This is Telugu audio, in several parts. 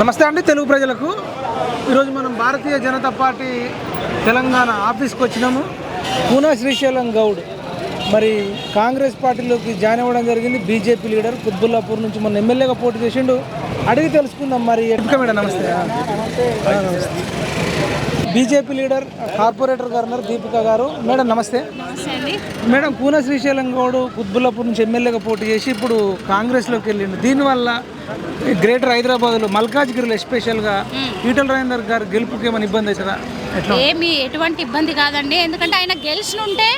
నమస్తే అండి తెలుగు ప్రజలకు. ఈరోజు మనం భారతీయ జనతా పార్టీ తెలంగాణ ఆఫీస్కి వచ్చినాము. పూనా శ్రీశైలం గౌడ్. మరి కాంగ్రెస్ పార్టీలోకి జాయిన్ అవ్వడం జరిగింది. బీజేపీ లీడర్ కుత్బుల్లాపూర్ నుంచి మొన్న ఎమ్మెల్యేగా పోటీ చేసిండు. అడిగి తెలుసుకుందాం మరి. ఎట్లా మేడం నమస్తే. నమస్తే. బీజేపీ లీడర్ కార్పొరేటర్ గారు ఉన్నారు దీపిక గారు. మేడం నమస్తే. మేడం పూన శ్రీశైలం గౌడ్ కుత్బుల్లాపూర్ నుంచి ఎమ్మెల్యేగా పోటీ చేసి ఇప్పుడు కాంగ్రెస్లోకి వెళ్ళిండు. దీనివల్ల గ్రేటర్ హైదరాబాద్లో మల్కాజ్గిరిలో ఎస్పెషల్గా ఈటల రాజేందర్ గారు గెలుపుకి ఏమైనా ఇబ్బంది అవుతుందా? ఏమి ఎటువంటి ఇబ్బంది కాదండి. ఎందుకంటే ఆయన గెలిచినుంటే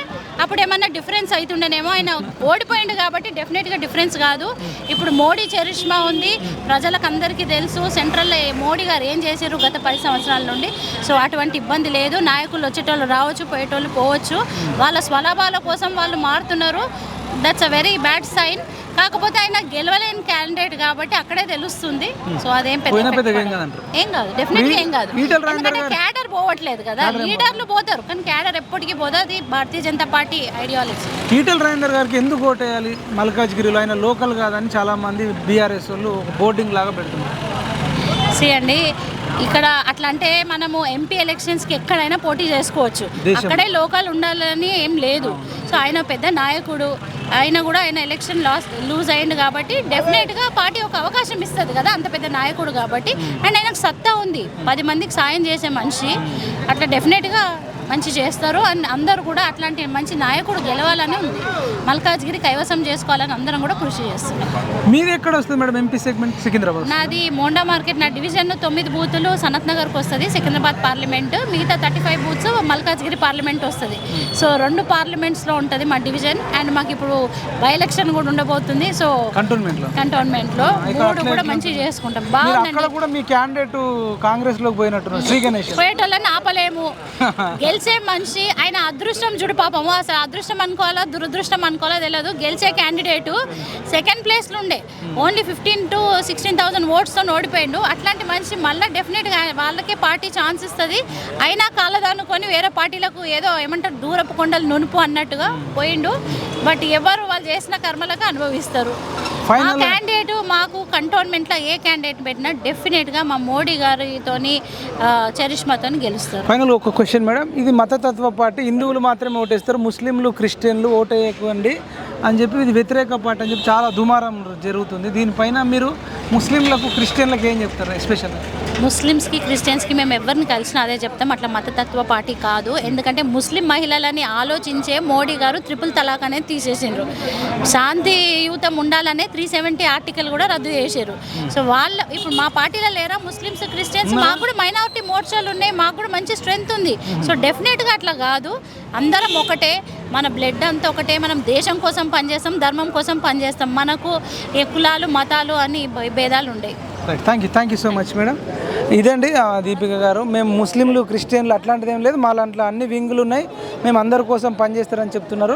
అప్పుడు ఏమన్నా డిఫరెన్స్ అవుతుండేనేమో ఆయన ఓడిపోయిండు కాబట్టి డెఫినెట్గా డిఫరెన్స్ కాదు. ఇప్పుడు మోడీ చరిష్మా ఉంది. ప్రజలకు అందరికీ తెలుసు. సెంట్రల్లో మోడీ గారు ఏం చేశారు గత పది సంవత్సరాల నుండి? సో అటువంటి ఇబ్బంది లేదు. నాయకులు వచ్చేటోళ్ళు రావచ్చు పోయేటోళ్ళు పోవచ్చు. వాళ్ళ స్వలాభాల కోసం వాళ్ళు మారుతున్నారు. That's a very bad sign కాకపోతే ఆయన గెలవలేని క్యాండిడేట్ కాబట్టి అక్కడే తెలుస్తుంది. సో అదేం పెద్ద ఏం కాదు డెఫినెట్గా ఏం కాదు. ఎందుకంటే క్యాడర్ పోవట్లేదు కదా. లీడర్లు పోతారు కానీ క్యాడర్ ఎప్పటికీ పోదు అది భారతీయ జనతా పార్టీ ఐడియాలజీ ఈటల రాజేందర్ గారికి ఎందుకు ఓటేయాలి మల్కాజ్గిరిలో ఆయన లోకల్ కాదని చాలామంది బీఆర్ఎస్ వాళ్ళు బోర్డింగ్ లాగా పెడుతున్నారు. సి అండి ఇక్కడ అట్లా అంటే మనము ఎంపీ ఎలక్షన్స్కి ఎక్కడైనా పోటీ చేసుకోవచ్చు. అక్కడే లోకల్ ఉండాలని ఏం లేదు. సో ఆయన పెద్ద నాయకుడు. ఆయన కూడా ఆయన ఎలక్షన్ లాస్ లూజ్ అయ్యింది కాబట్టి డెఫినెట్గా పార్టీ ఒక అవకాశం ఇస్తుంది కదా అంత పెద్ద నాయకుడు కాబట్టి. అండ్ ఆయనకు సత్తా ఉంది. పది మందికి సాయం చేసే మనిషి. అట్లా డెఫినెట్గా మంచి చేస్తారు అండ్ అందరూ కూడా అట్లాంటి మంచి నాయకుడు గెలవాలని ఉంది. మల్కాజ్గిరి కైవసం చేసుకోవాలని అందరం కూడా కృషి చేస్తున్నాం. మీది ఎక్కడ వస్తుంది మేడం ఎంపీ సెగ్మెంట్ సికింద్రాబాద్ నాది మోండా మార్కెట్ నా డివిజన్ తొమ్మిది బూతులు సనత్ నగర్కి వస్తుంది సికింద్రాబాద్ పార్లమెంట్. మిగతా thirty five booths Malkajgiri parliament వస్తుంది. సో రెండు పార్లమెంట్స్లో ఉంటుంది మా డివిజన్ అండ్ మాకు ఇప్పుడు బై ఎలక్షన్ కూడా ఉండబోతుంది. సో కంటోన్మెంట్లో కంటోన్మెంట్లో మూడు కూడా? మంచిగా చేసుకుంటాం. మీరు బాగుందండి. అక్కడ కూడా మీ క్యాండిడేట్ కాంగ్రెస్లోకి పోయినట్టున్నారు శ్రీ గణేష్. పోయేటోళ్ళని ఆపలేము. గెలిచే మనిషి ఆయన అదృష్టం చూడు పాపము అసలు అదృష్టం అనుకోవాలా దురదృష్టం అనుకోవాలా తెలియదు గెలిచే క్యాండిడేటు సెకండ్ ప్లేస్లో ఉండే. Only fifteen to sixteen thousand ఓట్స్తో ఓడిపోయిండు. అట్లాంటి మనిషి మళ్ళీ డెఫినెట్గా వాళ్ళకే పార్టీ ఛాన్స్ ఇస్తుంది. అయినా కాలదనుకొని వేరే పార్టీలకు ఏదో ఏమంటారు దూరపు కొండలు నునుపు అన్నట్టుగా పోయిండు. బట్ ఎవరు వాళ్ళు చేసిన కర్మలకు అనుభవిస్తారు. మా క్యాండిడేట్ మాకు కంటోన్మెంట్లో ఏ క్యాండిడేట్ పెట్టినా డెఫినెట్గా మా మోడీ గారితోని చరిష్మాతో గెలుస్తారు. ఫైనల్ ఒక క్వశ్చన్ మేడం ఇది మతతత్వ పార్టీ హిందువులు మాత్రమే ఓటేస్తారు ముస్లింలు క్రిస్టియన్లు ఓటేయకండి అని చెప్పి ఇది వ్యతిరేక పార్టీ అని చెప్పి చాలా దుమారం జరుగుతుంది. దీనిపైన మీరు ముస్లింలకు క్రిస్టియన్లకు ఏం చెప్తారు ఎస్పెషల్గా? ముస్లిమ్స్కి క్రిస్టియన్స్కి మేము ఎవరిని కలిసినా అదే చెప్తాం. అట్లా మతతత్వ పార్టీ కాదు. ఎందుకంటే ముస్లిం మహిళలని ఆలోచించే మోడీ గారు త్రిపుల్ తలాక్ అనేది తీసేసిండ్రు. శాంతియుతం ఉండాలనే త్రీ సెవెంటీ ఆర్టికల్ కూడా రద్దు చేశారు సో వాళ్ళ ఇప్పుడు మా పార్టీలో లేరా ముస్లిమ్స్ క్రిస్టియన్స్? మాకు కూడా మైనారిటీ మోర్చాలు ఉన్నాయి. మాకు కూడా మంచి స్ట్రెంగ్త్ ఉంది. సో డెఫినెట్గా అట్లా కాదు. అందరం ఒకటే. మన బ్లడ్ అంతా ఒకటే. మనం దేశం కోసం పనిచేస్తాం ధర్మం కోసం పనిచేస్తాం. మనకు ఏ కులాలు మతాలు అని భేదాలు ఉండేవి thank you thank you so much madam ఇదండి ఆ, దీపిక గారు. మేము ముస్లింలు క్రిస్టియన్లు అట్లాంటిది ఏం లేదు. మా దాంట్లో అన్ని వింగులు ఉన్నాయి మేము అందరి కోసం పనిచేస్తారని చెప్తున్నారు.